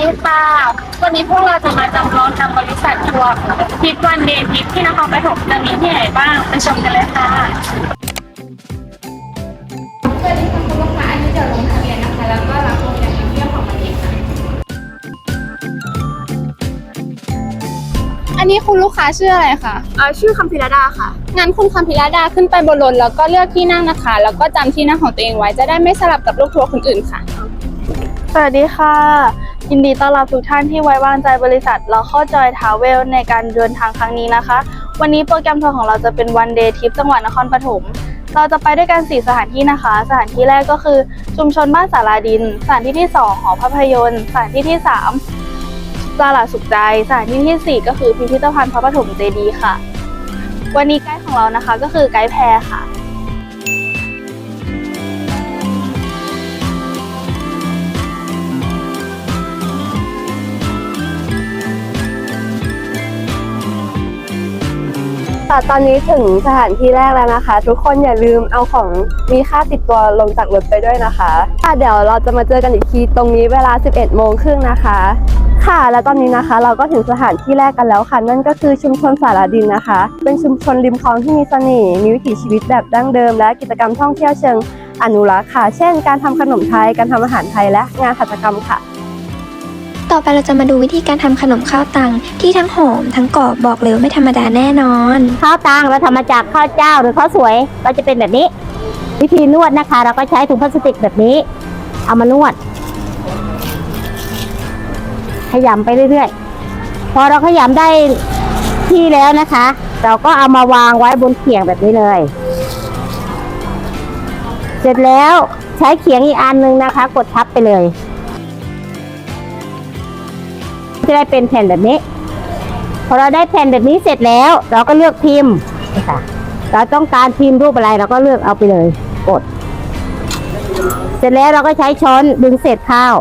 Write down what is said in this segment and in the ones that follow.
ดีค่ะ วันนี้พวกเราจะมาจำลองทำบริษัททัวร์ทิปวันเดย์ทิปที่นครปฐมจะมีที่ไหนบ้างไปชมกันเลยค่ะสวัสดีค่ะคุณลูกค้าอันนี้เดี๋ยวลงทะเบียนนะคะ แล้วก็รับโปรแกรมเที่ยวของมันเองค่ะอันนี้คุณลูกค้าชื่ออะไรคะอ่าชื่อคัมพิรดาค่ะ งั้นคุณคำพิรดาขึ้นไปบนรถแล้วก็เลือกที่นั่งนะคะ แล้วก็จำที่นั่งของตัวเองไว้จะได้ไม่สลับกับลูกทัวร์คนอื่นค่ะ สวัสดีค่ะ ยินดีต้อนรับทุกท่านที่ไว้วางใจบริษัทเราเข้าจอยทาวเวลในการเดินทางครั้งนี้นะคะ วันนี้โปรแกรมทัวร์ของเราจะเป็นวันเดย์ทริปจังหวัดนครปฐมเราจะไปด้วยกัน 4 สถานที่นะคะ สถานที่แรกก็คือชุมชนบ้านสาราดิน สถานที่ที่ 2 หอภาพยนตร์ สถานที่ที่ 3ตลาดสุขใจ สถานที่ทีสี่4 ก็คือพิพิธภัณฑ์พระปฐมเจดีย์ค่ะ วันนี้ไกด์ของเรานะคะก็คือไกด์แพรค่ะ ค่ะตอนนี้ถึงสถานที่แรกแล้วนะคะ ทุกคนอย่าลืมเอาของมีค่าติดตัวลงจากรถไปด้วยนะคะค่ะเดี๋ยวเราจะมาเจอกันอีกทีตรงนี้เวลา 11โมงครึ่งนะคะ ค่ะและตอนนี้นะคะ เราก็ถึงสถานที่แรกกันแล้วค่ะ นั่นก็คือชุมชนสารดินนะคะ เป็นชุมชนริมคลองที่มีเสน่ห์มีวิถีชีวิตแบบดั้งเดิม และกิจกรรมท่องเที่ยวเชิงอนุรักษ์ค่ะ เช่น การทำขนมไทย การทำอาหารไทยและงานหัตถกรรมค่ะ ต่อไปเราจะมาดูวิธีการทำขนมข้าวตังที่ทั้งหอมทั้งกรอบบอกเลยว่าไม่ธรรมดาแน่นอน ข้าวตังเราทำมาจากข้าวเจ้าหรือข้าวสวยก็จะเป็นแบบนี้ วิธีนวดนะคะ เราก็ใช้ถุงพลาสติกแบบนี้ เอามานวด ขยำไปเรื่อยๆ พอเราขยำได้ที่แล้วนะคะ เราก็เอามาวางไว้บนเขียงแบบนี้เลย เสร็จแล้วใช้เขียงอีกอันหนึงนะคะ กดทับไปเลย จะได้เป็นแผ่นแบบนี้ พอเราได้แผ่นแบบนี้เสร็จแล้ว เราก็เลือกพิมพ์นะคะเราต้องการพิมพ์รูปอะไรเราก็เลือกเอาไปเลย กด เสร็จแล้วเราก็ใช้ช้อนดึงเศษข้าว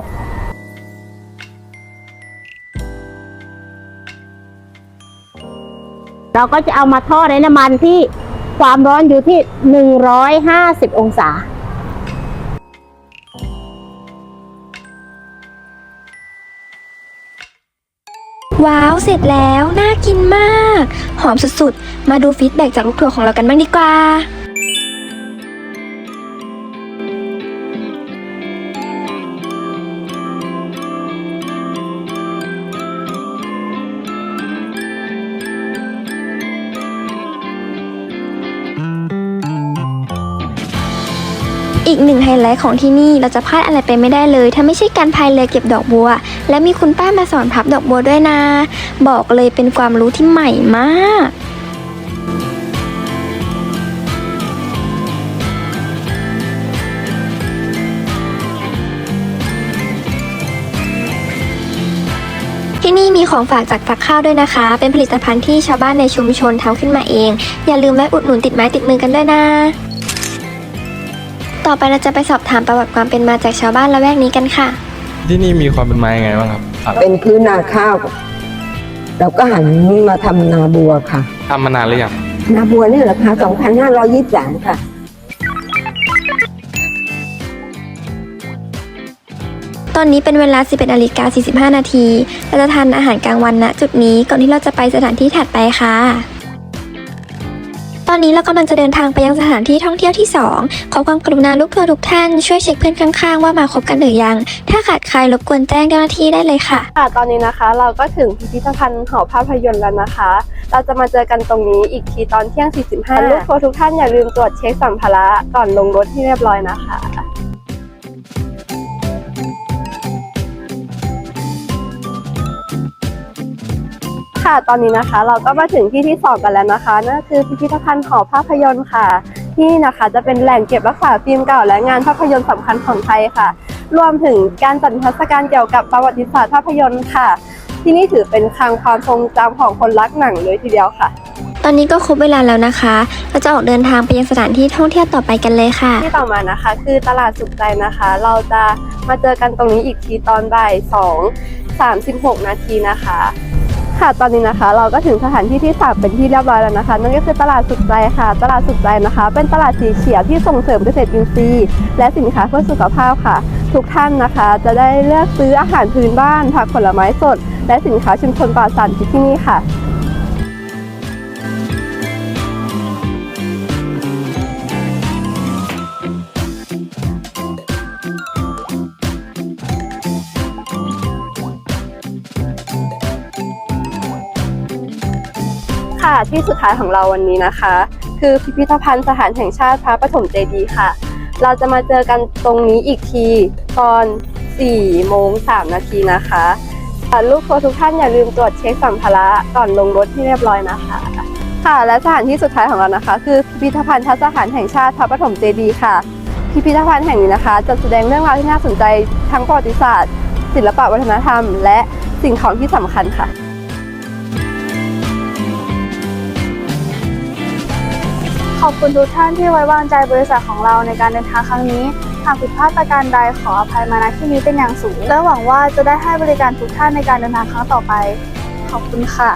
เราก็จะเอามาทอดในน้ำมันที่ความร้อนอยู่ที่ 150 องศา ว้าว เสร็จแล้ว น่ากินมาก หอมสุดๆ มาดูฟีดแบ็กจากลูกทัวร์ของเรากันบ้างดีกว่า อีกหนึ่งไฮไลท์ของที่นี่เราจะพลาดอะไรไปไม่ได้เลย ถ้าไม่ใช่การพายเรือเก็บดอกบัว และมีคุณป้ามาสอนพับดอกบัวด้วยนะ บอกเลยเป็นความรู้ที่ใหม่มากที่นี่มีของฝากจากฝักข้าวด้วยนะคะ เป็นผลิตภัณฑ์ที่ชาวบ้านในชุมชนทำขึ้นมาเอง อย่าลืมแวะอุดหนุนติดไม้ติดมือกันด้วยนะ ต่อไปเราจะไปสอบถามประวัติความเป็นมาจากชาวบ้านละแวกนี้กันค่ะ ที่นี่มีความเป็นมายังไงบ้างครับครับเป็นพื้นนาข้าวเราก็หันมาทำนาบัวค่ะ ทำมานานหรือยังนาบัวเนี่ยราคา2,523 ค่ะ ตอนนี้เป็นเวลา 11นาฬิกา45 นาที เราจะทานอาหารกลางวันณจุดนี้ก่อนที่เราจะไปสถานที่ถัดไปค่ะ ตอนนี้เรากำลังจะเดินทางไปยังสถานที่ท่องเที่ยวที่ 2 ขอความกรุณาลูกทัวร์ทุกท่านช่วยเช็คเพื่อนข้างๆ ว่ามาครบกันหรือยัง ถ้าขาดใครรบกวนแจ้งเจ้าหน้าที่ได้เลยค่ะ ค่ะ ตอนนี้นะคะ เราก็ถึงพิพิธภัณฑ์หอภาพยนตร์แล้วนะคะ เราจะมาเจอกันตรงนี้อีกทีตอนเที่ยง 45 ลูกทัวร์ทุกท่านอย่าลืมตรวจเช็คสัมภาระก่อนลงรถที่เรียบร้อยนะคะ ค่ะ ตอนนี้นะคะเราก็มาถึงที่ที่สองกันแล้วนะคะนั่นก็คือพิพิธภัณฑ์หอภาพยนตร์ค่ะที่นี่นะคะจะเป็นแหล่งเก็บรักษาฟิล์มเก่าและงานภาพยนตร์สำคัญของไทยค่ะ รวมถึงการจัดนิทรรศการเกี่ยวกับประวัติศาสตร์ภาพยนตร์ค่ะ ที่นี่ถือเป็นคลังความทรงจำของคนรักหนังเลยทีเดียวค่ะ ตอนนี้ก็ครบเวลาแล้วนะคะ เราจะออกเดินทางไปยังสถานที่ท่องเที่ยวต่อไปกันเลยค่ะ ที่ต่อมานะคะ คือตลาดสุขใจนะคะ เราจะมาเจอกันตรงนี้อีกทีตอนบ่าย2 36 นาทีนะคะ ค่ะตอนนี้นะคะ เราก็ถึงสถานที่ที่สามเป็นที่เรียบร้อยแล้วนะคะ นั่นก็คือตลาดสุดใจค่ะ ตลาดสุดใจนะคะ เป็นตลาดสีเขียวที่ส่งเสริมเกษตรอินทรีย์และสินค้าเพื่อสุขภาพค่ะ ทุกท่านนะคะ จะได้เลือกซื้ออาหารพื้นบ้านผักผลไม้สด และสินค้าชุมชนปลอดสารพิษที่นี่ค่ะ ค่ะที่สุดท้ายของเราวันนี้นะคะ คือพิพิธภัณฑ์สถานแห่งชาติพระปฐมเจดีย์ค่ะ เราจะมาเจอกันตรงนี้อีกทีตอน4โมง3นาทีนะคะลูกทัวร์ทุกท่านอย่าลืมตรวจเช็คสัมภาระก่อนลงรถที่เรียบร้อยนะคะ ค่ะ และสถานที่สุดท้ายของเรานะคะ คือพิพิธภัณฑ์ทัศนแห่งชาติพระปฐมเจดีย์ค่ะ พิพิธภัณฑ์แห่งนี้นะคะจะแสดงเรื่องราวที่น่าสนใจทั้งประวัติศาสตร์ ศิลปวัฒนธรรม และสิ่งของที่สำคัญค่ะ อบคุณทุกท่านที่ไว้วางใจบริษัทของเราในการเดินทางครั้งนี้ หากผิดพลาดประการใดขออภัยมาณที่นี้เป็นอย่างสูง และหวังว่าจะได้ให้บริการทุกท่านในการเดินทางครั้งต่อไป ขอบคุณค่ะ